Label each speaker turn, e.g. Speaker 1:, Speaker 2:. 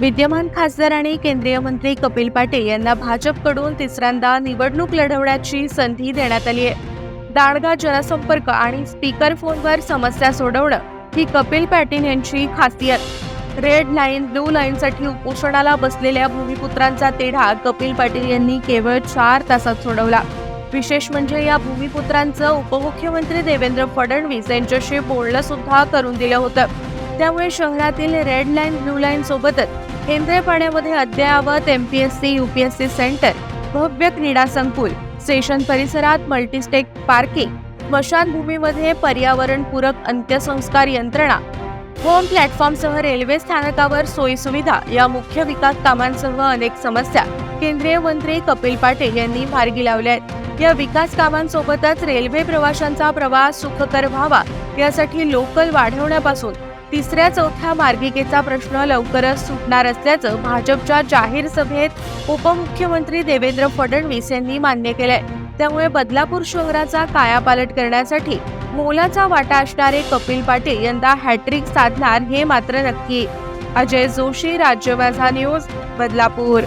Speaker 1: विद्यमान खासदार आणि केंद्रीय मंत्री कपिल पाटील यांना भाजपकडून तिसऱ्यांदा निवडणूक लढवण्याची संधी देण्यात आली आहे. दांडगा जनसंपर्क आणि स्पीकर फोनवर समस्या सोडवणं ही कपिल पाटील यांची खासियत. रेड लाईन ब्लू लाईनसाठी उपोषणाला बसलेल्या भूमिपुत्रांचा तेढा कपिल पाटील यांनी केवळ चार तासात सोडवला. विशेष म्हणजे या भूमिपुत्रांचं उपमुख्यमंत्री देवेंद्र फडणवीस यांच्याशी बोलणं सुद्धा करून दिलं होतं. त्यामुळे शहरातील रेड लाईन ब्लू लाईन सोबतच केंद्रीय पाण्यामध्ये अद्ययावत एमपीएससी युपीएससी सेंटर भव्य क्रीडा संकुल स्टेशन परिसरात मल्टीस्टेक पार्किंग स्मशानभूमीमध्ये पर्यावरणपूरक अंत्यसंस्कार यंत्रणा होम प्लॅटफॉर्मसह रेल्वे स्थानकावर सोयीसुविधा या मुख्य विकास कामांसह अनेक समस्या केंद्रीय मंत्री कपिल पाटील यांनी मार्गी लावल्या आहेत. या विकास कामांसोबतच रेल्वे प्रवाशांचा प्रवास सुखकर व्हावा यासाठी लोकल वाढवण्यापासून तिसऱ्या चौथ्या मार्गिकेचा प्रश्न लवकरच सुटणार असल्याचं भाजपच्या जाहीर सभेत उपमुख्यमंत्री देवेंद्र फडणवीस यांनी मान्य केलंय. त्यामुळे बदलापूर शहराचा कायापालट करण्यासाठी मोलाचा वाटा असणारे कपिल पाटील यंदा हॅट्रिक साधणार हे मात्र नक्की. अजय जोशी राज्य माझा न्यूज बदलापूर.